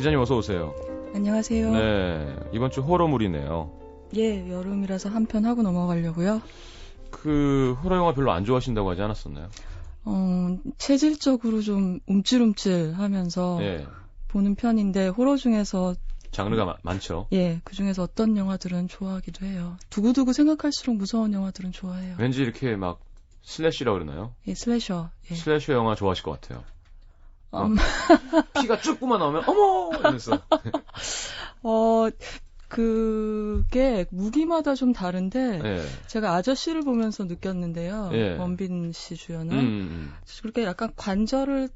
기자님 어서 오세요. 안녕하세요. 네, 이번 주 호러물이네요. 예, 여름이라서 한 편 하고 넘어가려고요. 그 호러 영화 별로 안 좋아하신다고 하지 않았었나요? 어, 체질적으로 좀 움찔움찔 하면서 예. 보는 편인데 호러 중에서 장르가 마- 많죠. 예, 그 중에서 어떤 영화들은 좋아하기도 해요. 두고두고 생각할수록 무서운 영화들은 좋아해요. 왠지 이렇게 막 슬래시라 그러나요? 예, 슬래셔. 예. 슬래셔 영화 좋아하실 것 같아요. 음, 피가 쭉 뿜어 나오면 어머 이러면서 어, 그게 무기마다 좀 다른데 예. 제가 아저씨를 보면서 느꼈는데요. 예. 원빈 씨 주연은 음, 음. 그렇게 약간 관절을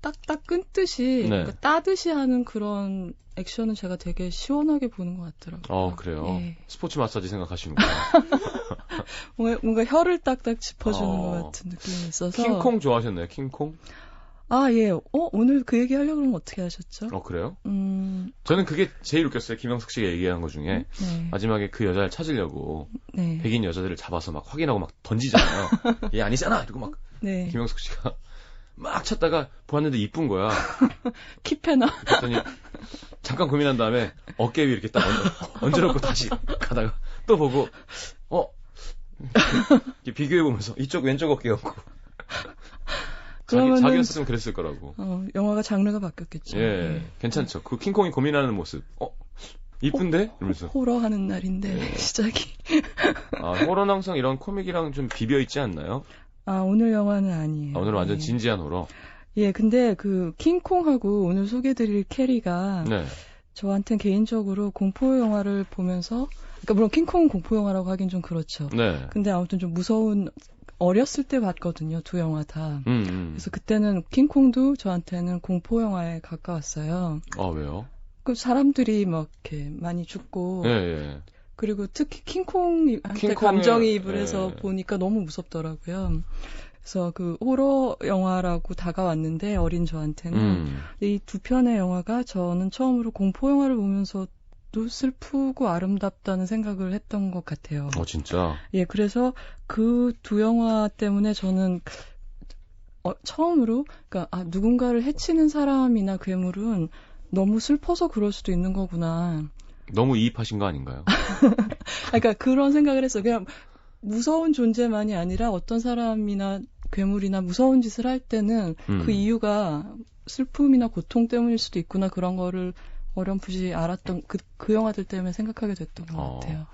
딱딱 끊듯이 네. 그러니까 따듯이 하는 그런 액션은 제가 되게 시원하게 보는 것 같더라고요. 어 그래요. 예. 스포츠 마사지 생각하시는구나. 뭔가, 뭔가 혀를 딱딱 짚어주는 어. 것 같은 느낌이 있어서. 킹콩 좋아하셨나요? 킹콩? 아 예. 어 오늘 그 얘기 하려고 그러면 어떻게 하셨죠? 어 그래요? 음. 저는 그게 제일 웃겼어요. 김영석 씨가 얘기한 것 중에 네. 마지막에 그 여자를 찾으려고 네. 백인 여자들을 잡아서 막 확인하고 막 던지잖아요. 얘 아니잖아. 이러고 막 네. 김영석 씨가 막 찾다가 보았는데 이쁜 거야. 키페나. 그랬더니 잠깐 고민한 다음에 어깨 위에 이렇게 딱 얹어, 얹어놓고 다시 가다가 또 보고 어 이렇게 비교해 보면서 이쪽 왼쪽 어깨 얹고 자기 그러면은- 자기였으면 그랬을 거라고. 어 영화가 장르가 바뀌었겠죠. 예, 네. 괜찮죠. 그 킹콩이 고민하는 모습. 어 이쁜데? 이러면서 호러 하는 날인데 네. 시작이. 아 호러는 항상 이런 코믹이랑 좀 비벼 있지 않나요? 아 오늘 영화는 아니에요. 아, 오늘은 완전 예. 진지한 호러. 예, 근데 그 킹콩하고 오늘 소개드릴 캐리가 네. 저한텐 개인적으로 공포 영화를 보면서 그러니까 물론 킹콩은 공포 영화라고 하긴 좀 그렇죠. 네. 근데 아무튼 좀 무서운 어렸을 때 봤거든요. 두 영화 다. 음, 음. 그래서 그때는 킹콩도 저한테는 공포 영화에 가까웠어요. 아 왜요? 그 사람들이 막 이렇게 많이 죽고 예, 예. 그리고 특히 킹콩한테 킹콩의- 감정이입을 해서 예. 보니까 너무 무섭더라고요. 그래서 그 호러 영화라고 다가왔는데 어린 저한테는 음. 이두 편의 영화가 저는 처음으로 공포 영화를 보면서 도 슬프고 아름답다는 생각을 했던 것 같아요. 어 진짜. 예, 그래서 그 두 영화 때문에 저는 어, 처음으로 그러니까 아, 누군가를 해치는 사람이나 괴물은 너무 슬퍼서 그럴 수도 있는 거구나. 너무 이입하신 거 아닌가요? 아, 그러니까 그런 생각을 했어. 그냥 무서운 존재만이 아니라 어떤 사람이나 괴물이나 무서운 짓을 할 때는 음. 그 이유가 슬픔이나 고통 때문일 수도 있구나 그런 거를 어렴풋이 알았던 그, 그 영화들 때문에 생각하게 됐던 것 어. 같아요.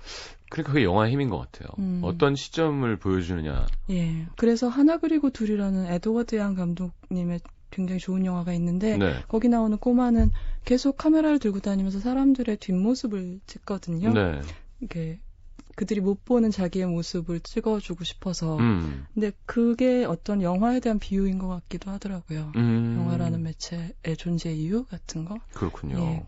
그러니까 그게 영화의 힘인 것 같아요. 음. 어떤 시점을 보여주느냐. 예. 그래서 하나 그리고 둘이라는 에드워드 양 감독님의 굉장히 좋은 영화가 있는데 네. 거기 나오는 꼬마는 계속 카메라를 들고 다니면서 사람들의 뒷모습을 찍거든요. 네. 이게 그들이 못 보는 자기의 모습을 찍어주고 싶어서. 음. 근데 그게 어떤 영화에 대한 비유인 것 같기도 하더라고요. 음. 영화라는 매체의 존재 이유 같은 거. 그렇군요. 예.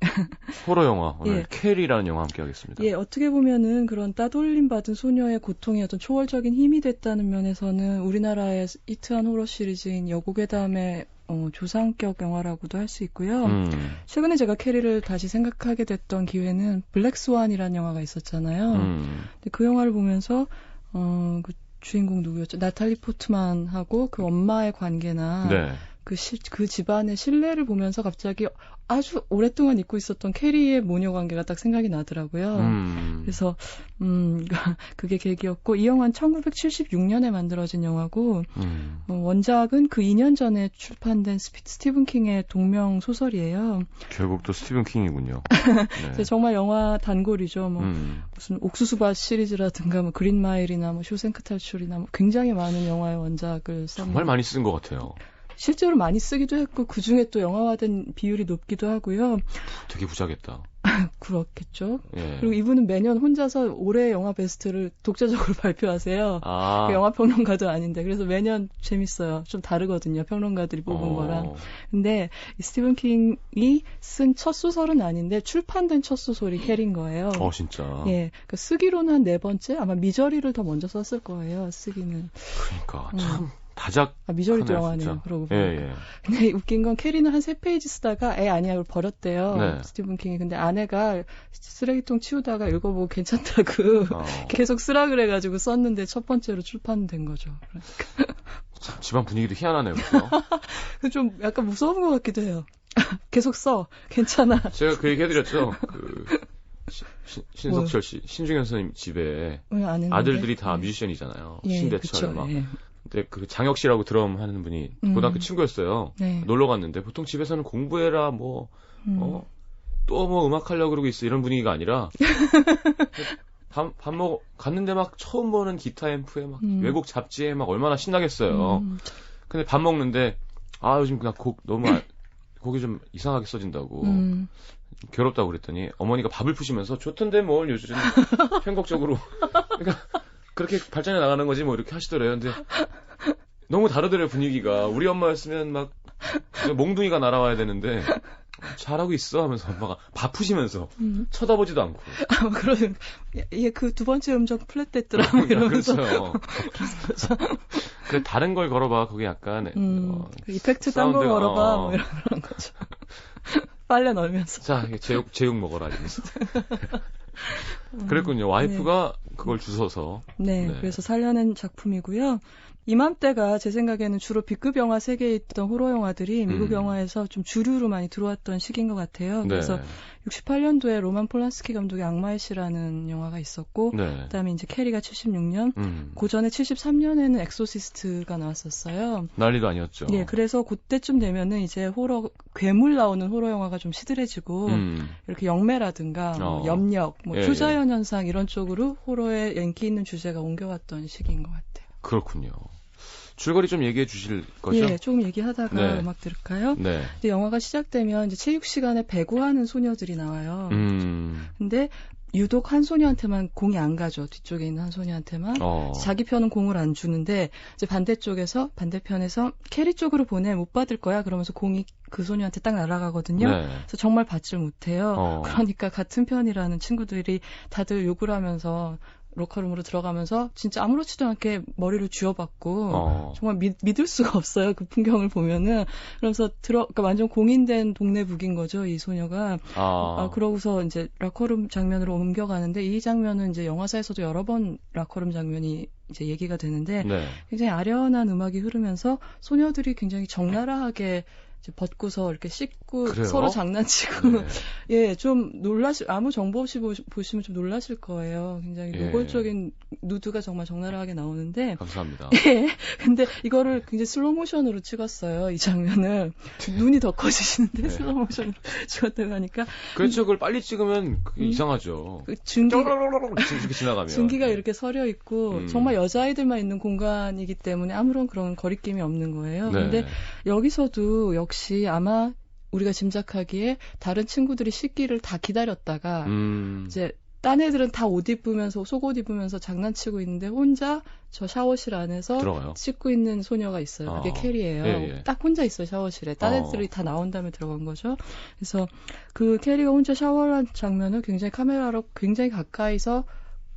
호러 영화 오늘 예. 캐리라는 영화 함께 하겠습니다. 예, 어떻게 보면은 그런 따돌림 받은 소녀의 고통이 어떤 초월적인 힘이 됐다는 면에서는 우리나라의 히트한 호러 시리즈인 여고괴담의 어, 조상격 영화라고도 할 수 있고요. 음. 최근에 제가 캐리를 다시 생각하게 됐던 기회는 블랙스완이라는 영화가 있었잖아요. 음. 근데 그 영화를 보면서 어, 그 주인공 누구였죠? 나탈리 포트만하고 그 엄마의 관계나 네. 그, 시, 그 집안의 신뢰를 보면서 갑자기 아주 오랫동안 잊고 있었던 캐리의 모녀 관계가 딱 생각이 나더라고요. 음. 그래서 음 그게 계기였고 이 영화는 1976년에 만들어진 영화고 음. 어, 원작은 그 2년 전에 출판된 스피, 스티븐 킹의 동명 소설이에요. 결국 또 스티븐 킹이군요. 네. 정말 영화 단골이죠. 뭐 음. 무슨 옥수수밭 시리즈라든가 뭐 그린 마일이나 뭐 쇼생크 탈출이나 뭐 굉장히 많은 영화의 원작을 정말 많이 쓴 것 같아요. 실제로 많이 쓰기도 했고 그 중에 또 영화화된 비율이 높기도 하고요. 되게 부자겠다. 그렇겠죠. 예. 그리고 이분은 매년 혼자서 올해 영화 베스트를 독자적으로 발표하세요. 아. 그 영화 평론가도 아닌데 그래서 매년 재밌어요. 좀 다르거든요. 평론가들이 뽑은 어. 거랑. 근데 이 스티븐 킹이 쓴 첫 소설은 아닌데 출판된 첫 소설이 캐린 거예요. 어 진짜. 예, 그 쓰기로는 한 네 번째 아마 미저리를 더 먼저 썼을 거예요. 쓰기는 그러니까 음. 참 다작. 아 미저리도 영화네요. 그러고 예 보니까. 예. 근데 웃긴 건 캐리는 한 세 페이지 쓰다가 애 아니야 를 버렸대요. 네. 스티븐 킹이 근데 아내가 쓰레기통 치우다가 읽어보고 괜찮다고 어. 계속 쓰라 그래가지고 썼는데 첫 번째로 출판된 거죠. 참 집안 분위기도 희한하네요. 그죠? 좀 약간 무서운 것 같기도 해요. 계속 써. 괜찮아. 제가 그 얘기 해드렸죠. 그 시- 신- 신석철 씨, 신중현 선생님 집에? 아들들이 다 네. 뮤지션이잖아요. 예, 신대철 그쵸, 막. 예. 근데 그 장혁 씨라고 드럼 하는 분이 음. 고등학교 친구였어요. 네. 놀러 갔는데 보통 집에서는 공부해라 뭐 음. 어? 또 뭐 음악 하려고 그러고 있어 이런 분위기가 아니라 밥, 밥 먹, 갔는데 막 처음 보는 기타 앰프에 막 음. 외국 잡지에 막 얼마나 신나겠어요. 음, 근데 밥 먹는데 아 요즘 그냥 곡 너무 아- 곡이 좀 이상하게 써진다고 음. 괴롭다고 그랬더니 어머니가 밥을 푸시면서 좋던데 뭘 요즘 편곡적으로 그러니까 그렇게 발전해 나가는 거지 뭐 이렇게 하시더래요. 근데 너무 다르더래요 분위기가 우리 엄마였으면 막 몽둥이가 날아와야 되는데 잘하고 있어 하면서 엄마가 밥 푸시면서 음. 쳐다보지도 않고 아, 그러면 얘그 두 번째 음정 플랫 됐더라 뭐 이러면서 그렇죠. 그래 다른 걸 걸어봐 거기 약간 음, 어, 그 이펙트 딴 거 걸어봐 어. 뭐 이런 그런 거죠. 빨래 널면서. 자 제육 제육 먹어라 이러면서 음, 그랬군요 와이프가 그걸 주워서 네, 네. 그래서 살려낸 작품이고요. 이맘때가 제 생각에는 주로 B급 영화 세계에 있던 호러 영화들이 미국 음. 영화에서 좀 주류로 많이 들어왔던 시기인 것 같아요. 네. 그래서 68년도에 로만 폴란스키 감독의 악마의 시라는 영화가 있었고, 네. 그다음에 이제 캐리가 76년, 음, 고전에 73년에는 엑소시스트가 나왔었어요. 난리도 아니었죠. 예, 그래서 그때쯤 되면은 이제 호러 괴물 나오는 호러 영화가 좀 시들해지고 음, 이렇게 영매라든가 뭐 어. 염력, 뭐 예, 초자연 현상 이런 쪽으로 호러의 인기 있는 주제가 옮겨왔던 시기인 것 같아요. 그렇군요. 줄거리 좀 얘기해 주실 거죠? 예, 조금 얘기하다가 네. 음악 들을까요? 네. 이제 영화가 시작되면 이제 체육 시간에 배구하는 소녀들이 나와요. 음, 근데 유독 한 소녀한테만 공이 안 가죠. 뒤쪽에 있는 한 소녀한테만. 어, 자기 편은 공을 안 주는데 이제 반대쪽에서 반대편에서 캐리 쪽으로 보내 못 받을 거야 그러면서 공이 그 소녀한테 딱 날아가거든요. 네. 그래서 정말 받질 못해요. 어. 그러니까 같은 편이라는 친구들이 다들 욕을 하면서 로커룸으로 들어가면서 진짜 아무렇지도 않게 머리를 쥐어받고 어, 정말 믿, 믿을 수가 없어요. 그 풍경을 보면은. 그러면서 들어, 그러니까 완전 공인된 동네 북인 거죠. 이 소녀가. 아, 아, 그러고서 이제 라커룸 장면으로 옮겨가는데 이 장면은 이제 영화사에서도 여러 번 라커룸 장면이 이제 얘기가 되는데 네. 굉장히 아련한 음악이 흐르면서 소녀들이 굉장히 적나라하게 벗고서 이렇게 씻고 그래요? 서로 장난치고 네. 예, 좀 놀라실, 아무 정보 없이 보, 보시면 좀 놀라실 거예요. 굉장히 예. 노골적인 누드가 정말 적나라하게 나오는데. 감사합니다. 예. 근데 이거를 굉장히 슬로우 모션으로 찍었어요. 이 장면을. 눈이 더 커지시는데 네. 슬로우 모션으로 찍었다고 하니까. 그렇죠. 그걸 빨리 찍으면 그게 음. 이상하죠. 그 증기, 이렇게 지나가면. 증기가 네. 이렇게 서려 있고 음. 정말 여자아이들만 있는 공간이기 때문에 아무런 그런 거리낌이 없는 거예요. 네. 근데 여기서도 역시 아마 우리가 짐작하기에 다른 친구들이 씻기를 다 기다렸다가 음, 이제 딴 애들은 다 옷 입으면서 속옷 입으면서 장난치고 있는데 혼자 저 샤워실 안에서 들어가요. 씻고 있는 소녀가 있어요. 그게 어. 캐리예요. 예, 예. 딱 혼자 있어요 샤워실에. 딴 어. 애들이 다 나온 다음에 들어간 거죠. 그래서 그 캐리가 혼자 샤워를 한 장면을 굉장히 카메라로 굉장히 가까이서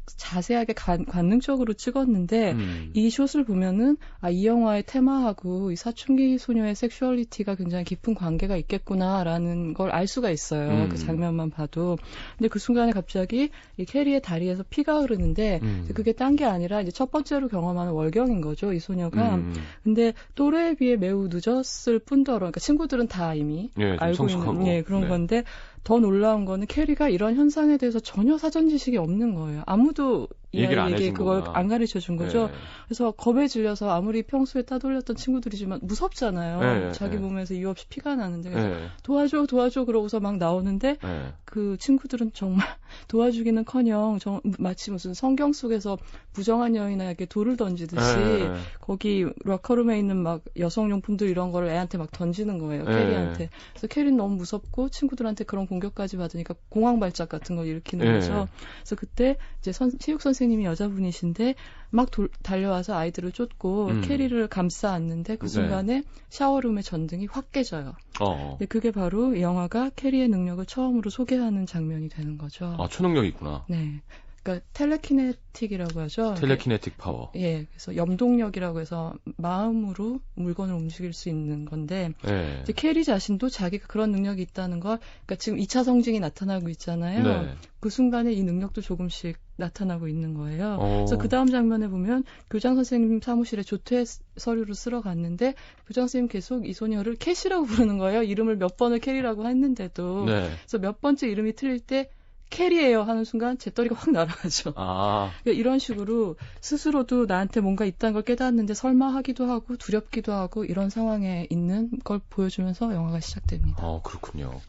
자세하게 관, 관능적으로 찍었는데 음, 이 숏을 보면은 아 이 영화의 테마하고 이 사춘기 소녀의 섹슈얼리티가 굉장히 깊은 관계가 있겠구나라는 걸 알 수가 있어요. 음. 그 장면만 봐도. 근데 그 순간에 갑자기 이 캐리의 다리에서 피가 흐르는데 음. 그게 딴 게 아니라 이제 첫 번째로 경험하는 월경인 거죠. 이 소녀가. 음, 근데 또래에 비해 매우 늦었을 뿐더러 그러니까 친구들은 다 이미 예, 좀 알고 성숙하고. 있는 예, 그런 네. 건데 더 놀라운 거는 캐리가 이런 현상에 대해서 전혀 사전 지식이 없는 거예요. 아무도 이 얘기를 안 아이에게 그걸 거구나. 안 가르쳐 준 거죠. 네. 그래서 겁에 질려서 아무리 평소에 따돌렸던 친구들이지만 무섭잖아요. 네, 자기 네. 몸에서 이유 없이 피가 나는데 네. 도와줘 도와줘 그러고서 막 나오는데 네. 그 친구들은 정말 도와주기는커녕 정- 마치 무슨 성경 속에서 부정한 여인에게 돌을 던지듯이 네. 거기 락커룸에 있는 막 여성 용품들 이런 거를 애한테 막 던지는 거예요. 네. 캐리한테. 그래서 캐리는 너무 무섭고 친구들한테 그런 공격까지 받으니까 공황 발작 같은 걸 일으키는 네. 거죠. 그래서 그때 이제 선, 체육 선생 님이 여자분이신데 막 돌- 달려와서 아이들을 쫓고 음. 캐리를 감싸 안는데 그 네. 순간에 샤워룸의 전등이 확 깨져요. 어. 근데 그게 바로 이 영화가 캐리의 능력을 처음으로 소개하는 장면이 되는 거죠. 아, 초능력이 있구나. 네. 그러니까 텔레키네틱이라고 하죠. 텔레키네틱 파워. 예, 그래서 염동력이라고 해서 마음으로 물건을 움직일 수 있는 건데 예. 이제 캐리 자신도 자기가 그런 능력이 있다는 걸, 그러니까 지금 2차 성징이 나타나고 있잖아요. 네. 그 순간에 이 능력도 조금씩 나타나고 있는 거예요. 어. 그래서 그 다음 장면에 보면 교장 선생님 사무실에 조퇴 서류를 쓰러 갔는데 교장 선생님 계속 이 소녀를 캐시라고 부르는 거예요. 이름을 몇 번을 캐리라고 했는데도. 네. 그래서 몇 번째 이름이 틀릴 때 캐리예요 하는 순간 재떨이가 확 날아가죠. 아, 그러니까 이런 식으로 스스로도 나한테 뭔가 있다는 걸 깨닫는데 설마 하기도 하고 두렵기도 하고 이런 상황에 있는 걸 보여주면서 영화가 시작됩니다. 어, 그렇군요.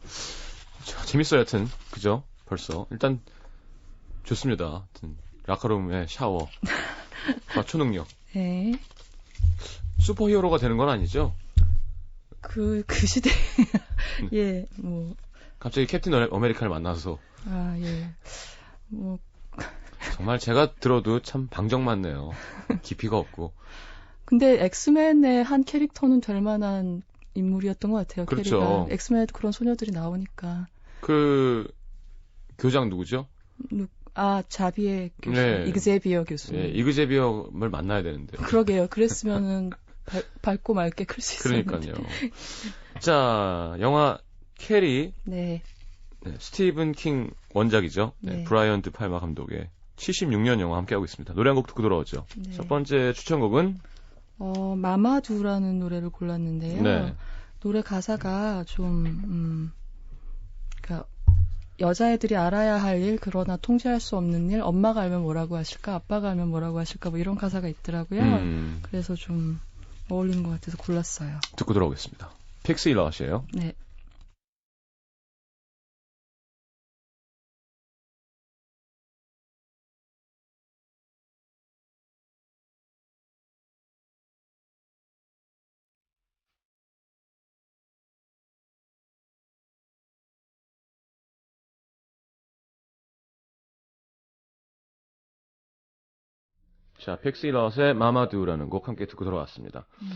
자, 재밌어요, 하여튼. 그죠? 벌써. 일단, 좋습니다. 하여튼, 라카룸의 샤워. 아, 초능력. 네. 슈퍼 히어로가 되는 건 아니죠? 그, 그 시대. 예, 뭐, 갑자기 캡틴 어메- 아메리카를 만나서 아, 예. 뭐, 정말 제가 들어도 참 방정 맞네요. 깊이가 없고. 근데 엑스맨의 한 캐릭터는 될 만한 인물이었던 것 같아요. 그렇죠. 캐리가. 엑스맨에도 그런 소녀들이 나오니까. 그 교장 누구죠? 누- 아, 자비의 교수. 네. 이그제비어 교수. 예, 이그제비엄을 만나야 되는데. 그러게요. 그랬으면은 발- 밝고 맑게 클 수 있었는데. 그러니까요. 자, 영화 캐리 네. 네, 스티븐 킹 원작이죠. 네, 네. 브라이언 드 팔마 감독의 76년 영화 함께하고 있습니다. 노래 한 곡 듣고 돌아오죠. 네. 첫 번째 추천곡은 어, 마마두라는 노래를 골랐는데요. 네. 노래 가사가 좀, 음, 그니까, 여자애들이 알아야 할 일, 그러나 통제할 수 없는 일, 엄마가 알면 뭐라고 하실까, 아빠가 알면 뭐라고 하실까, 뭐 이런 가사가 있더라고요. 음, 그래서 좀 어울리는 것 같아서 골랐어요. 듣고 돌아오겠습니다. 픽스 일러시에요. 네. 자, 일러스의 마마두라는 곡 함께 듣고 돌아왔습니다. 네.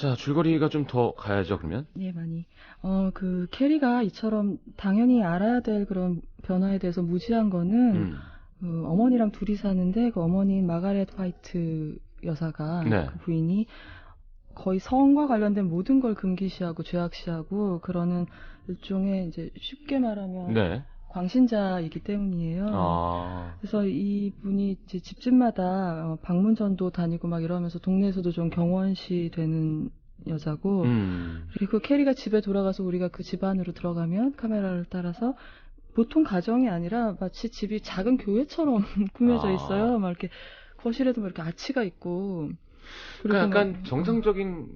자, 줄거리가 좀 더 가야죠, 그러면? 네, 많이. 어, 그, 캐리가 이처럼 당연히 알아야 될 그런 변화에 대해서 무지한 거는, 음, 그 어머니랑 둘이 사는데 그 어머니인 마가렛 화이트 여사가 네. 그 부인이 거의 성과 관련된 모든 걸 금기시하고 죄악시하고 그러는 일종의 이제 쉽게 말하면 네. 광신자이기 때문이에요. 아, 그래서 이 분이 이제 집집마다 어, 방문전도 다니고 막 이러면서 동네에서도 좀 경원시 되는 여자고 음, 그리고 캐리가 집에 돌아가서 우리가 그 집 안으로 들어가면 카메라를 따라서 보통 가정이 아니라 마치 집이 작은 교회처럼 꾸며져 아. 있어요. 막 이렇게 거실에도 막 이렇게 아치가 있고. 그러니까 약간 막- 정상적인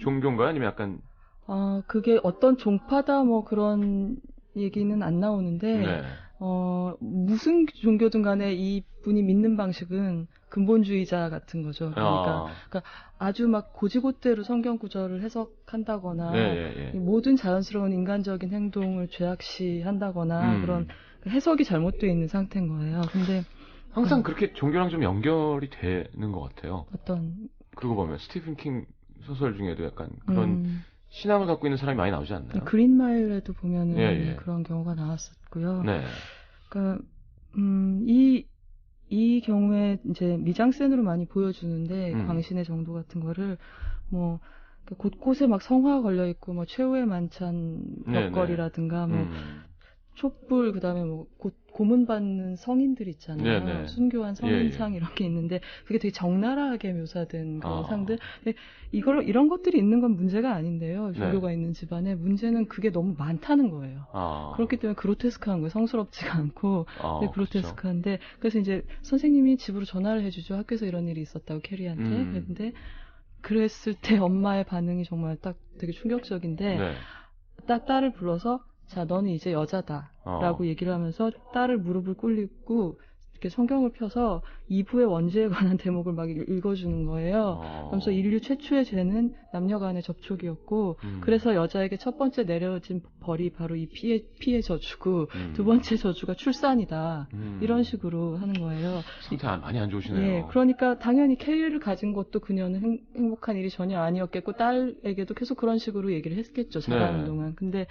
종교인가요? 아니면 약간, 아, 그게 어떤 종파다 뭐 그런 얘기는 안 나오는데, 네. 어, 무슨 종교든 간에 이 분이 믿는 방식은 근본주의자 같은 거죠. 그러니까 아, 아주 막 고지고대로 성경 구절을 해석한다거나, 네, 예. 모든 자연스러운 인간적인 행동을 죄악시한다거나 음. 그런 해석이 잘못되어 있는 상태인 거예요. 근데 항상 음. 그렇게 종교랑 좀 연결이 되는 것 같아요. 어떤 그러고 보면 스티븐 킹 소설 중에도 약간 그런 음, 신앙을 갖고 있는 사람이 많이 나오지 않나요? 그린마일에도 보면은 예, 예. 그런 경우가 나왔었고요. 네. 그러니까 음, 이, 이 경우에 이제 미장센으로 많이 보여주는데 음. 광신의 정도 같은 거를 뭐 곳곳에 막 성화 걸려 있고 뭐 최후의 만찬 네, 벽걸이라든가 뭐 음. 촛불 그다음에 뭐 고, 고문 받는 성인들 있잖아요. 네네. 순교한 성인상 예, 예. 이런 게 있는데 그게 되게 적나라하게 묘사된 그런 아. 상들. 근데 이걸 이런 것들이 있는 건 문제가 아닌데요. 네. 종교가 있는 집안에 문제는 그게 너무 많다는 거예요. 아. 그렇기 때문에 그로테스크한 거예요. 성스럽지가 않고 아, 네, 그렇죠. 그로테스크한데 그래서 이제 선생님이 집으로 전화를 해주죠. 학교에서 이런 일이 있었다고 캐리한테. 음. 그랬는데 그랬을 때 엄마의 반응이 정말 딱 되게 충격적인데 네. 딱 딸을 불러서 자 너는 이제 여자다. 어. 라고 얘기를 하면서 딸을 무릎을 꿇리고 이렇게 성경을 펴서 이부의 원죄에 관한 대목을 막 읽- 읽어주는 거예요. 어. 그러면서 인류 최초의 죄는 남녀 간의 접촉이었고 음. 그래서 여자에게 첫 번째 내려진 벌이 바로 이 피해 피해 저주고 음. 두 번째 저주가 출산이다. 음. 이런 식으로 하는 거예요. 상태 안- 많이 안 좋으시네요. 예, 그러니까 당연히 캐리를 가진 것도 그녀는 행, 행복한 일이 전혀 아니었겠고 딸에게도 계속 그런 식으로 얘기를 했겠죠 자라는 네. 동안. 근데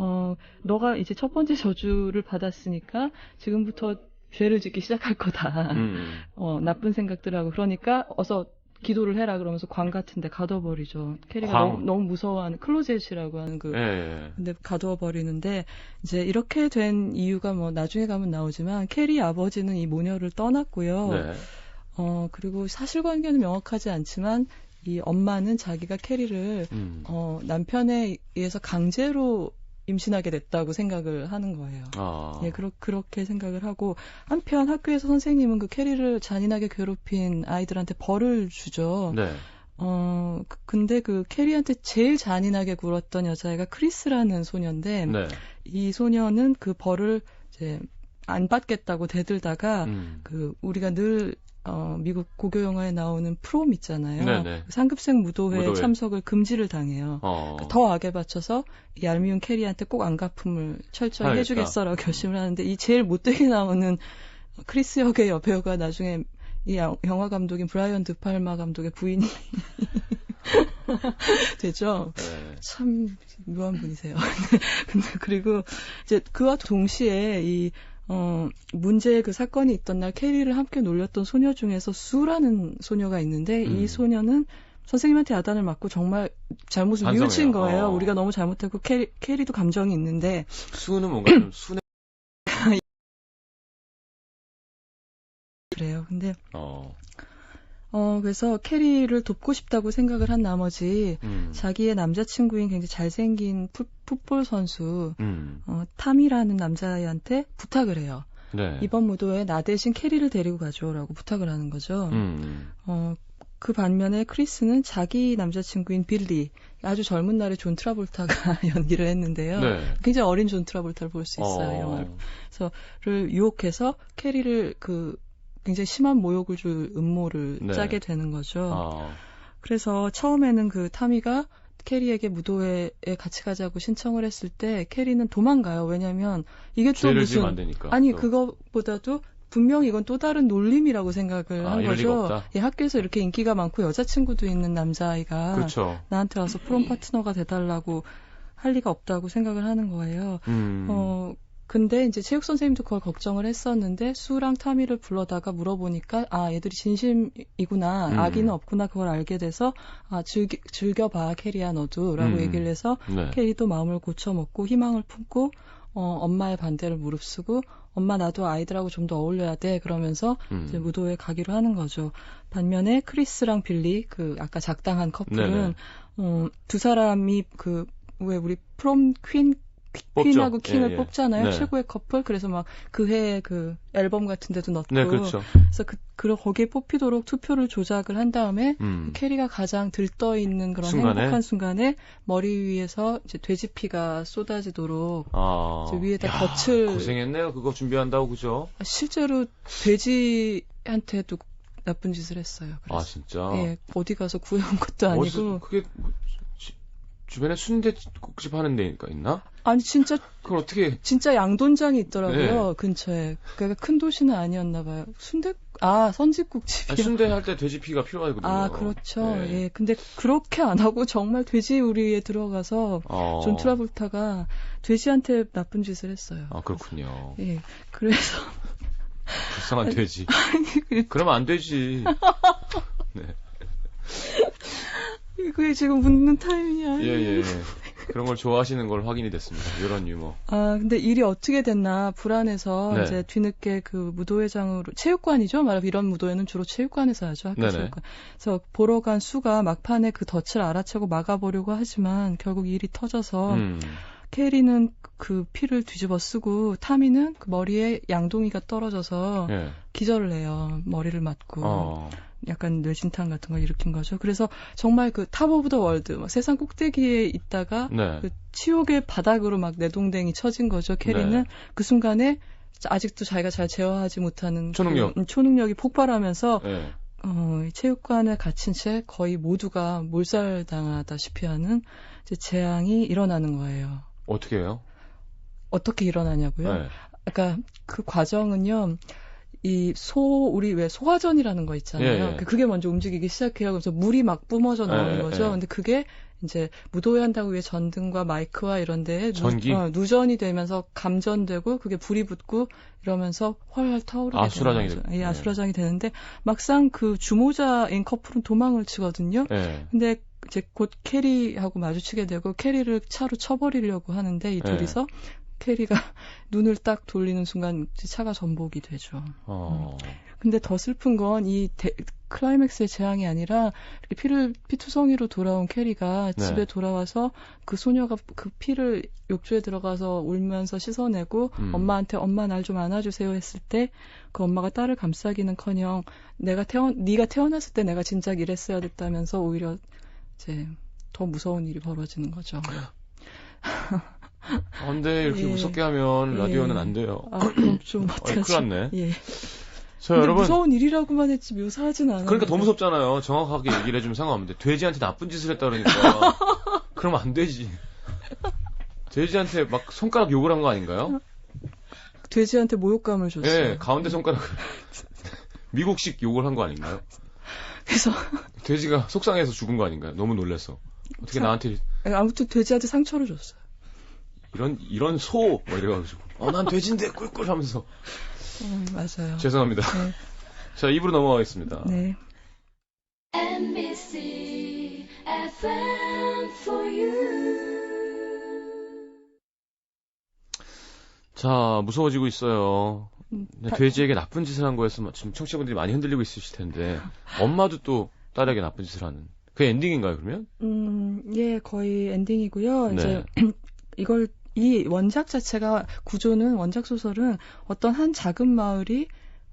어 너가 이제 첫 번째 저주를 받았으니까 지금부터 죄를 짓기 시작할 거다. 음. 어, 나쁜 생각들하고 그러니까 어서 기도를 해라 그러면서 광 같은 데 가둬버리죠. 캐리가 광? 너무, 너무 무서워하는 클로젯이라고 하는 그 예, 예. 근데 가두어 버리는데 이제 이렇게 된 이유가 뭐 나중에 가면 나오지만 캐리 아버지는 이 모녀를 떠났고요. 네. 어 그리고 사실관계는 명확하지 않지만 이 엄마는 자기가 캐리를 음. 어 남편에 의해서 강제로 임신하게 됐다고 생각을 하는 거예요. 아. 예, 그렇, 그렇게 생각을 하고, 한편 학교에서 선생님은 그 캐리를 잔인하게 괴롭힌 아이들한테 벌을 주죠. 네. 어, 그- 근데 그 캐리한테 제일 잔인하게 굴었던 여자애가 크리스라는 소녀인데, 네. 이 소녀는 그 벌을 이제 안 받겠다고 대들다가, 음. 그 우리가 늘 어, 미국 고교 영화에 나오는 프롬 있잖아요. 네네. 그 상급생 무도회, 무도회. 참석을 금지를 당해요. 어. 그더 악에 받쳐서 이 얄미운 캐리한테 꼭 안가품을 철저히 하겠다. 해주겠어라고 결심을 하는데 이 제일 못되게 나오는 크리스 역의 여배우가 나중에 이 영- 영화 감독인 브라이언 드팔마 감독의 부인이 되죠. 네. 참 묘한 분이세요. 근데 그리고 이제 그와 동시에 이 어, 문제의 그 사건이 있던 날 캐리를 함께 놀렸던 소녀 중에서 수라는 소녀가 있는데 음. 이 소녀는 선생님한테 야단을 맞고 정말 잘못을 반성해요. 뉘우친 거예요. 어. 우리가 너무 잘못했고 캐리, 캐리도 감정이 있는데 수는 뭔가 좀 순해. 그래요. 근데 어. 어 그래서 캐리를 돕고 싶다고 생각을 한 나머지 음. 자기의 남자친구인 굉장히 잘생긴 풋, 풋볼 선수 음. 어, 탐이라는 남자애한테 부탁을 해요. 네. 이번 무도에 나 대신 캐리를 데리고 가줘라고 부탁을 하는 거죠. 음. 어, 그 반면에 크리스는 자기 남자친구인 빌리, 아주 젊은 날에 존 트라볼타가 연기를 했는데요. 네. 굉장히 어린 존 트라볼타를 볼 수 있어요, 어. 영화를. 를 유혹해서 캐리를 그 굉장히 심한 모욕을 줄 음모를 네. 짜게 되는 거죠. 아. 그래서 처음에는 그 타미가 캐리에게 무도회에 같이 가자고 신청을 했을 때 캐리는 도망가요. 왜냐면 이게 또 무슨. 아니 또. 그거보다도 분명히 이건 또 다른 놀림이라고 생각을 아, 한 거죠. 예, 학교에서 이렇게 인기가 많고 여자친구도 있는 남자아이가 그렇죠. 나한테 와서 프롬 파트너가 돼달라고 할 리가 없다고 생각을 하는 거예요. 음. 어, 근데 이제 체육 선생님도 그걸 걱정을 했었는데 수랑 타미를 불러다가 물어보니까 아 얘들이 진심이구나 음. 악의는 없구나 그걸 알게 돼서 아 즐기, 즐겨봐 캐리야 너도라고 음. 얘기를 해서 네. 캐리도 마음을 고쳐먹고 희망을 품고 어, 엄마의 반대를 무릅쓰고 엄마 나도 아이들하고 좀 더 어울려야 돼 그러면서 음. 이제 무도회 가기로 하는 거죠. 반면에 크리스랑 빌리 그 아까 작당한 커플은. 어, 두 사람이 그 왜 우리 프롬 퀸. 퀸하고 킹을 예, 예. 뽑잖아요. 네. 최고의 커플. 그래서 막 그 해에 그 앨범 같은 데도 넣고. 네, 그렇죠. 그래서 그, 그 거기에 뽑히도록 투표를 조작을 한 다음에 음. 캐리가 가장 들떠 있는 그런 순간에? 행복한 순간에 머리 위에서 이제 돼지피가 쏟아지도록 아. 저 위에다 야, 덧을- 고생했네요. 그거 준비한다고 그죠? 실제로 돼지한테도 나쁜 짓을 했어요. 아, 그래서 진짜. 예, 어디 가서 구해온 것도 아니고 어디서 그게 뭐, 지- 주변에 순대국집 하는 데니까 있나? 아니 진짜 그걸 어떻게 진짜 양돈장이 있더라고요 네. 근처에. 그러니까 큰 도시는 아니었나 봐요. 순대 아 선지국집이요. 아, 순대 할 때 돼지피가 필요하거든요. 아 그렇죠. 네. 예. 근데 그렇게 안 하고 정말 돼지 우리에 들어가서 어. 존 트라볼타가 돼지한테 나쁜 짓을 했어요. 아, 그렇군요. 예. 그래서 불쌍한 돼지. 그- 그러면 안 되지. 네. 그게 지금 묻는 타이밍이 아니에요. 예, 예, 예. 그런 걸 좋아하시는 걸 확인이 됐습니다. 이런 유머. 아, 근데 일이 어떻게 됐나 불안해서 네. 이제 뒤늦게 그 무도회장으로 체육관이죠. 말하면 이런 무도회는 주로 체육관에서 하죠. 학교 네네. 체육관. 그래서 보러 간 수가 막판에 그 덫을 알아채고 막아보려고 하지만 결국 일이 터져서 음. 캐리는 그 피를 뒤집어 쓰고 타미는 그 머리에 양동이가 떨어져서 예. 기절을 해요. 머리를 맞고 어. 약간 뇌진탕 같은 걸 일으킨 거죠. 그래서 정말 그 탑 오브 더 월드 막 세상 꼭대기에 있다가 네. 그 치욕의 바닥으로 막 내동댕이 쳐진 거죠. 캐리는 네. 그 순간에 아직도 자기가 잘 제어하지 못하는 초능력. 그, 음, 초능력이 폭발하면서 예. 어, 이 체육관에 갇힌 채 거의 모두가 몰살당하다시피 하는 이제 재앙이 일어나는 거예요. 어떻게 해요? 어떻게 일어나냐고요? 네. 그러니까 그 과정은요. 이 소 우리 왜 소화전이라는 거 있잖아요. 예, 예. 그게 먼저 움직이기 시작해요. 그래서 물이 막 뿜어져 나오는 예, 예, 거죠. 예. 근데 그게 이제 무도회 한다고 왜 전등과 마이크와 이런 데에 전기? 누, 어, 누전이 되면서 감전되고 그게 불이 붙고 이러면서 활활 타오르게 아수라장이 되는 거죠. 되- 예, 네. 아수라장이 되는데 막상 그 주모자인 커플은 도망을 치거든요. 예. 근데 이제 곧 캐리하고 마주치게 되고 캐리를 차로 쳐버리려고 하는데 이 네. 둘이서 캐리가 눈을 딱 돌리는 순간 차가 전복이 되죠. 어. 근데 더 슬픈 건 이 클라이맥스의 재앙이 아니라 이렇게 피를 피투성이로 돌아온 캐리가 네. 집에 돌아와서 그 소녀가 그 피를 욕조에 들어가서 울면서 씻어내고 음. 엄마한테 엄마 날 좀 안아주세요 했을 때 그 엄마가 딸을 감싸기는커녕 내가 태어 네가 태어났을 때 내가 진작 이랬어야 됐다면서 오히려 이제 더 무서운 일이 벌어지는 거죠. 아, 근데 이렇게 예. 무섭게 하면 라디오는 예. 안 돼요. 아, 그럼 좀 어떡하지? 큰일 났네. 예. 저 근데 여러분 무서운 일이라고만 했지 묘사하진 않아요. 그러니까 더 무섭잖아요. 정확하게 얘기를 해주면 상관없는데 돼지한테 나쁜 짓을 했다 그러니까 그러면 안 되지. 돼지한테 막 손가락 욕을 한 거 아닌가요? 돼지한테 모욕감을 줬어요. 예, 가운데 손가락 미국식 욕을 한 거 아닌가요? 그래서 돼지가 속상해서 죽은 거 아닌가요? 너무 놀래서 어떻게 참- 나한테 아무튼 돼지한테 상처를 줬어요. 이런 이런 소! 뭐 이래가지고 어난 돼지인데 꿀꿀 하면서 음, 맞아요. 죄송합니다. 네. 자 입으로 넘어가겠습니다. 네. NBC FM for you. 자 무서워지고 있어요. 음, 네, 다- 돼지에게 나쁜 짓을 한 거에서 지금 청취자분들이 많이 흔들리고 있으실 텐데 엄마도 또 딸에게 나쁜 짓을 하는 그 엔딩인가요 그러면? 음, 예, 거의 엔딩이고요. 네. 이제 이걸 이 원작 자체가 구조는 원작 소설은 어떤 한 작은 마을이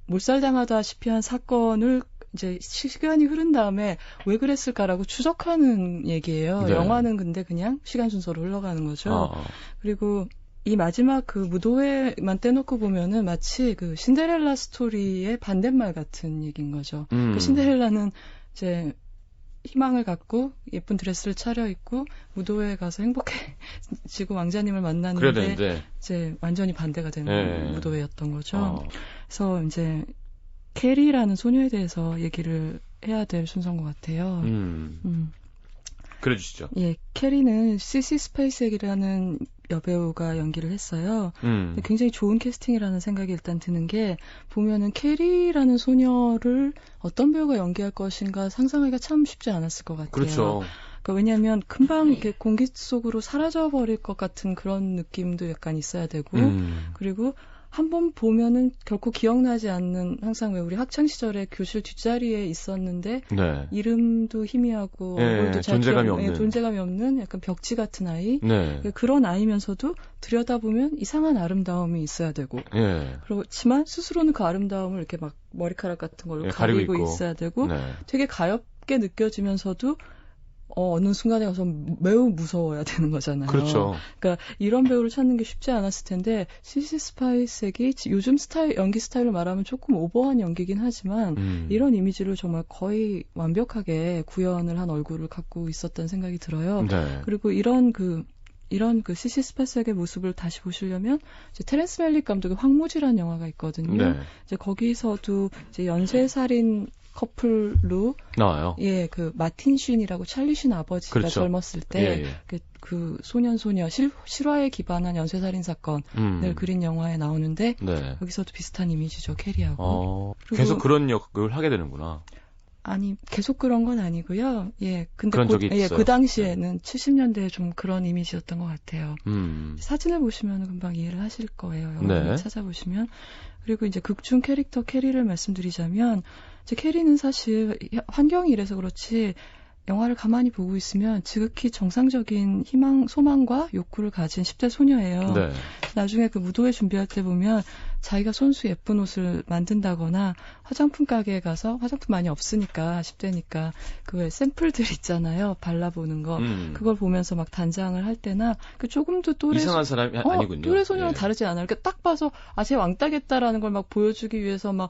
몰살당하다시피 한 사건을 이제 시간이 흐른 다음에 왜 그랬을까라고 추적하는 얘기예요. 네. 영화는 근데 그냥 시간 순서로 흘러가는 거죠. 아, 그리고 이 마지막 그 무도회만 떼놓고 보면은 마치 그 신데렐라 스토리의 반대말 같은 얘기인 거죠. 음. 그 신데렐라는 이제 희망을 갖고 예쁜 드레스를 차려입고 무도회에 가서 행복해지고 왕자님을 만났는데 이제 완전히 반대가 되는 네. 무도회였던 거죠. 어, 그래서 이제 캐리라는 소녀에 대해서 얘기를 해야 될 순서인 것 같아요. 음, 음. 그래 주시죠. 예, 캐리는 시시 스페이스액이라는 여배우가 연기를 했어요. 음, 굉장히 좋은 캐스팅이라는 생각이 일단 드는 게 보면은 캐리라는 소녀를 어떤 배우가 연기할 것인가 상상하기가 참 쉽지 않았을 것 같아요. 그렇죠. 그러니까 왜냐하면 금방 이렇게 공기 속으로 사라져 버릴 것 같은 그런 느낌도 약간 있어야 되고 음, 그리고 한번 보면은 결코 기억나지 않는 항상 왜 우리 학창 시절에 교실 뒷자리에 있었는데 네, 이름도 희미하고 예, 얼굴도 잘 존재감이 기억- 예, 없는. 존재감이 없는 약간 벽지 같은 아이. 네, 그런 아이면서도 들여다보면 이상한 아름다움이 있어야 되고. 예, 그렇지만 스스로는 그 아름다움을 이렇게 막 머리카락 같은 걸로 예, 가리고 가리고. 있어야 되고 네, 되게 가엽게 느껴지면서도 어, 어느 순간에 가서 매우 무서워야 되는 거잖아요. 그렇죠. 그러니까 이런 배우를 찾는 게 쉽지 않았을 텐데 시시 스파이색이 요즘 스타일 연기 스타일로 말하면 조금 오버한 연기긴 하지만 음, 이런 이미지를 정말 거의 완벽하게 구현을 한 얼굴을 갖고 있었다는 생각이 들어요. 네, 그리고 이런 그 이런 그 시시 스파이색의 모습을 다시 보시려면 이제 테렌스 멜릭 감독의 황무지라는 영화가 있거든요. 네, 이제 거기서도 이제 연쇄 살인 커플로 나와요. 예 그 마틴 쉰이라고 찰리 쉰 아버지가 그렇죠. 젊었을 때 예, 예. 그, 그 소년 소녀 실, 실화에 기반한 연쇄살인 사건을 음, 그린 영화에 나오는데 네. 여기서도 비슷한 이미지죠 캐리하고 어, 계속 그런 역을 하게 되는구나. 아니 계속 그런 건 아니고요 예 근데 그런 그, 적이 예. 그 당시에는 70년대에 좀 그런 이미지였던 것 같아요 음, 사진을 보시면 금방 이해를 하실 거예요 영화를 네. 찾아보시면 그리고 이제 극중 캐릭터 캐리를 말씀드리자면 이제 캐리는 사실 환경이 이래서 그렇지 영화를 가만히 보고 있으면 지극히 정상적인 희망, 소망과 욕구를 가진 10대 소녀예요. 네, 나중에 그 무도회 준비할 때 보면 자기가 손수 예쁜 옷을 만든다거나 화장품 가게에 가서 화장품 많이 없으니까 10대니까 그 왜 샘플들 있잖아요. 발라보는 거. 음, 그걸 보면서 막 단장을 할 때나 그 조금도 또래 이상한 사람이 어, 아니군요. 또래 소녀랑 예. 다르지 않아요. 그러니까 딱 봐서 아, 쟤 왕따겠다라는 걸 막 보여주기 위해서 막뭐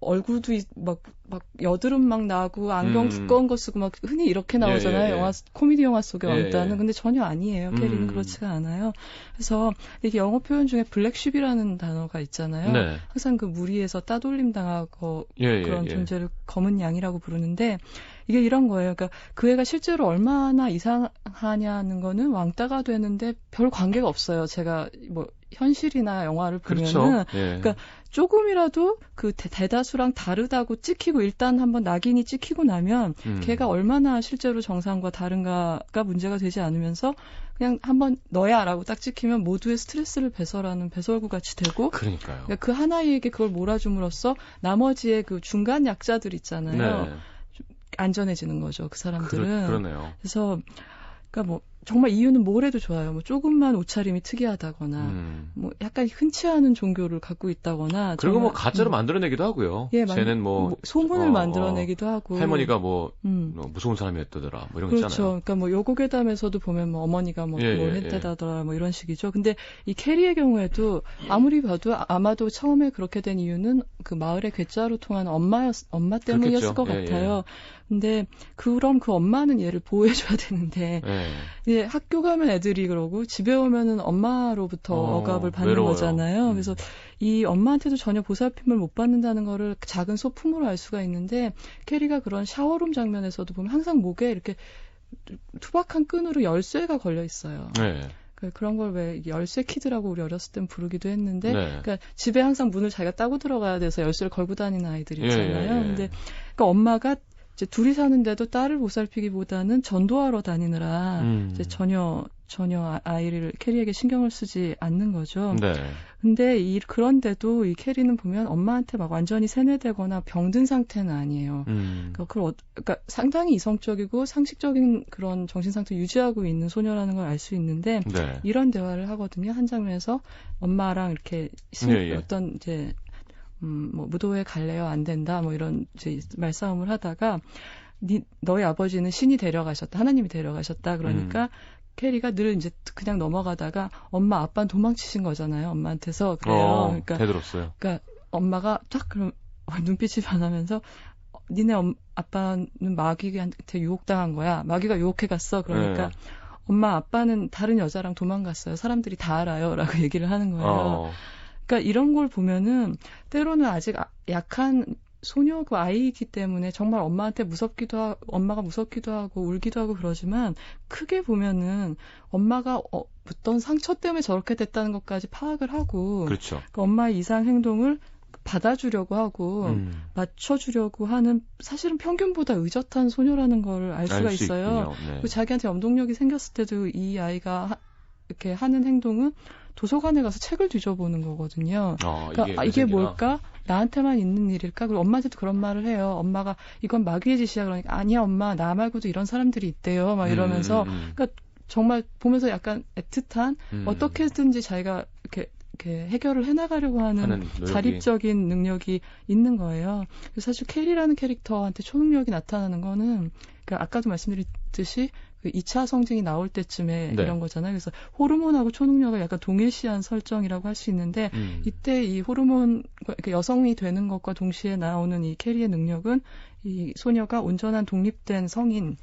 얼굴도 이- 막, 막 여드름 막 나고 안경 음. 두꺼운 거 쓰고 막 흔히 이렇게 나오잖아요. 예, 예, 예. 영화 코미디 영화 속의 예, 왕따는 예. 근데 전혀 아니에요. 캐리는 음. 그렇지가 않아요. 그래서 이게 영어 표현 중에 블랙쉽이라는 단어가 있잖아요. 네, 항상 그 무리에서 따돌림 당하고 예, 예, 그런 예. 존재를 검은 양이라고 부르는데 이게 이런 거예요. 그러니까 그 애가 실제로 얼마나 이상하냐는 거는 왕따가 되는데 별 관계가 없어요. 제가 뭐 현실이나 영화를 보면은 그렇죠. 예. 그러니까 조금이라도 그 대, 다수랑 다르다고 찍히고 일단 한번 낙인이 찍히고 나면 음. 걔가 얼마나 실제로 정상과 다른가가 문제가 되지 않으면서 그냥 한번 너야라고 딱 찍히면 모두의 스트레스를 배설하는 배설구 같이 되고 그러니까요. 그러니까 그 하나이에게 그걸 몰아줌으로써 나머지의 그 중간 약자들 있잖아요. 네. 안전해지는 거죠. 그 사람들은. 그러, 그러네요. 그래서 그러니까 뭐 정말 이유는 뭘 해도 좋아요. 뭐 조금만 옷차림이 특이하다거나 음. 뭐 약간 흔치 않은 종교를 갖고 있다거나 그리고 뭐 가짜로 음, 만들어내기도 하고요. 예, 만- 쟤는 뭐, 뭐 소문을 어, 만들어내기도 하고 할머니가 뭐, 음. 뭐 무서운 사람이었다더라. 뭐 이런 거 그렇죠. 있잖아요. 그러니까 뭐 요고괴담에서도 보면 뭐 어머니가 뭐 예, 뭘 예, 했다더라 뭐 이런 식이죠. 근데 이 캐리의 경우에도 아무리 봐도 아- 아마도 처음에 그렇게 된 이유는 그 마을의 괴짜로 통한 엄마였 엄마 때문이었을 그렇겠죠. 것 예, 예. 같아요. 근데 그럼 그 엄마는 얘를 보호해줘야 되는데 예. 이제 학교 가면 애들이 그러고 집에 오면은 엄마로부터 어, 어, 갑을 받는 외로워요. 거잖아요. 음. 그래서 이 엄마한테도 전혀 보살핌을 못 받는다는 거를 작은 소품으로 알 수가 있는데 캐리가 그런 샤워룸 장면에서도 보면 항상 목에 이렇게 투박한 끈으로 열쇠가 걸려 있어요. 네. 그- 그런 걸 왜 열쇠 키드라고 우리 어렸을 땐 부르기도 했는데 네. 그러니까 집에 항상 문을 자기가 따고 들어가야 돼서 열쇠를 걸고 다니는 아이들 예, 있잖아요. 예, 예. 근데 그러니까 엄마가 이제 둘이 사는데도 딸을 보살피기보다는 전도하러 다니느라 음. 이제 전혀 전혀 아- 아이를 캐리에게 신경을 쓰지 않는 거죠. 네. 근데 이 그런데도 이 캐리는 보면 엄마한테 막 완전히 세뇌되거나 병든 상태는 아니에요. 음. 그러니까, 그걸 어- 그러니까 상당히 이성적이고 상식적인 그런 정신 상태 유지하고 있는 소녀라는 걸 알 수 있는데 네. 이런 대화를 하거든요. 한 장면에서 엄마랑 이렇게 신- 예, 예. 어떤 이제 음, 뭐 무도회 갈래요? 안 된다. 뭐 이런 이제 말싸움을 하다가 니, 너희 아버지는 신이 데려가셨다. 하나님이 데려가셨다. 그러니까 음. 캐리가 늘 이제 그냥 넘어가다가 엄마 아빠는 도망치신 거잖아요. 엄마한테서 그래요. 어, 그러니까 되들었어요. 그러니까 엄마가 딱 그럼 눈빛이 변하면서 어, 니네 엄, 아빠는 마귀한테 유혹당한 거야. 마귀가 유혹해 갔어. 그러니까 네. 엄마 아빠는 다른 여자랑 도망갔어요. 사람들이 다 알아요라고 얘기를 하는 거예요. 어. 그러니까 이런 걸 보면은 때로는 아직 아- 약한 소녀 그 아이이기 때문에 정말 엄마한테 무섭기도 하고 엄마가 무섭기도 하고 울기도 하고 그러지만 크게 보면은 엄마가 어, 붙던 상처 때문에 저렇게 됐다는 것까지 파악을 하고 그렇죠. 그 엄마의 이상 행동을 받아주려고 하고 음. 맞춰주려고 하는 사실은 평균보다 의젓한 소녀라는 걸 알 수가 알수 있어요. 네. 그리고 자기한테 염동력이 생겼을 때도 이 아이가 하- 이렇게 하는 행동은 도서관에 가서 책을 뒤져보는 거거든요. 어, 그러니까 아, 이게 뭘까? 나한테만 있는 일일까? 그리고 엄마한테도 그런 말을 해요. 엄마가 이건 마귀의 짓이야 그러니까 아니야 엄마 나 말고도 이런 사람들이 있대요. 막 이러면서 음, 정말 보면서 약간 애틋한 음. 어떻게든지 자기가 이렇게 이렇게 해결을 해나가려고 하는 하는. 자립적인 능력이 있는 거예요. 사실 캐리라는 캐릭터한테 초능력이 나타나는 거는 그 아까도 말씀드렸듯이 그 2차 성징이 나올 때쯤에 네. 이런 거잖아요. 그래서 호르몬하고 초능력을 약간 동일시한 설정이라고 할 수 있는데 음. 이때 이 호르몬 여성이 되는 것과 동시에 나오는 이 캐리의 능력은 이 소녀가 온전한 독립된 성인이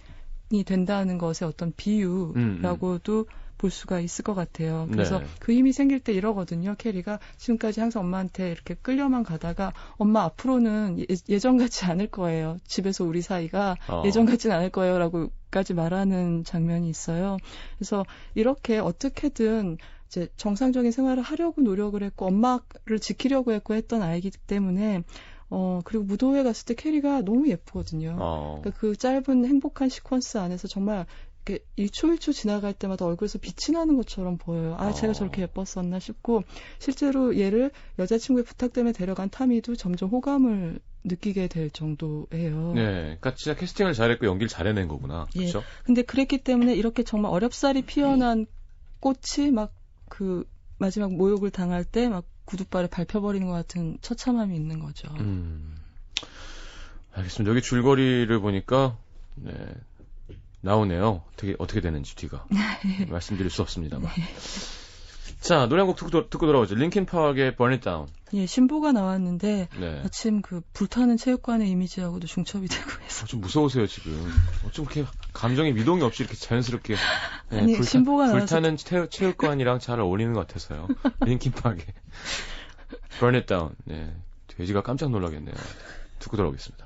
된다는 것의 어떤 비유라고도 볼 수가 있을 것 같아요. 그래서 네. 그 힘이 생길 때 이러거든요. 캐리가 지금까지 항상 엄마한테 이렇게 끌려만 가다가 엄마 앞으로는 예- 예전 같지 않을 거예요. 집에서 우리 사이가 어. 예전 같진 않을 거예요라고 까지 말하는 장면이 있어요. 그래서 이렇게 어떻게든 이제 정상적인 생활을 하려고 노력을 했고 엄마를 지키려고 했고 했던 아이기 때문에 어 그리고 무도회 갔을 때 캐리가 너무 예쁘거든요. 어. 그러니까 그 짧은 행복한 시퀀스 안에서 정말 이렇게 1초 1초 지나갈 때마다 얼굴에서 빛이 나는 것처럼 보여요. 아, 제가 어. 저렇게 예뻤었나 싶고 실제로 얘를 여자친구의 부탁 때문에 데려간 타미도 점점 호감을 느끼게 될 정도예요. 네, 그러니까 진짜 캐스팅을 잘했고 연기를 잘해낸 거구나. 예. 그렇죠? 근데 그랬기 때문에 이렇게 정말 어렵사리 피어난 꽃이 막 그 마지막 모욕을 당할 때 막 구두발에 밟혀버리는 것 같은 처참함이 있는 거죠. 음. 알겠습니다. 여기 줄거리를 보니까 네. 나오네요. 어떻게 어떻게 되는지 뒤가 말씀드릴 수 없습니다만. 자 노래 한 곡 듣고, 도- 듣고 돌아오죠. 링킨 파크의 Burn It Down. 예, 신보가 나왔는데 네. 마침 그 불타는 체육관의 이미지하고도 중첩이 되고 해서 어, 좀 무서우세요 지금. 어쩜 그렇게 감정의 미동이 없이 이렇게 자연스럽게 네, 아니, 신보가 나와서- 불타는 체, 체육 관이랑 잘 어울리는 것 같아서요. 링킨 파크의 Burn It Down. 네. 돼지가 깜짝 놀라겠네요. 듣고 돌아오겠습니다.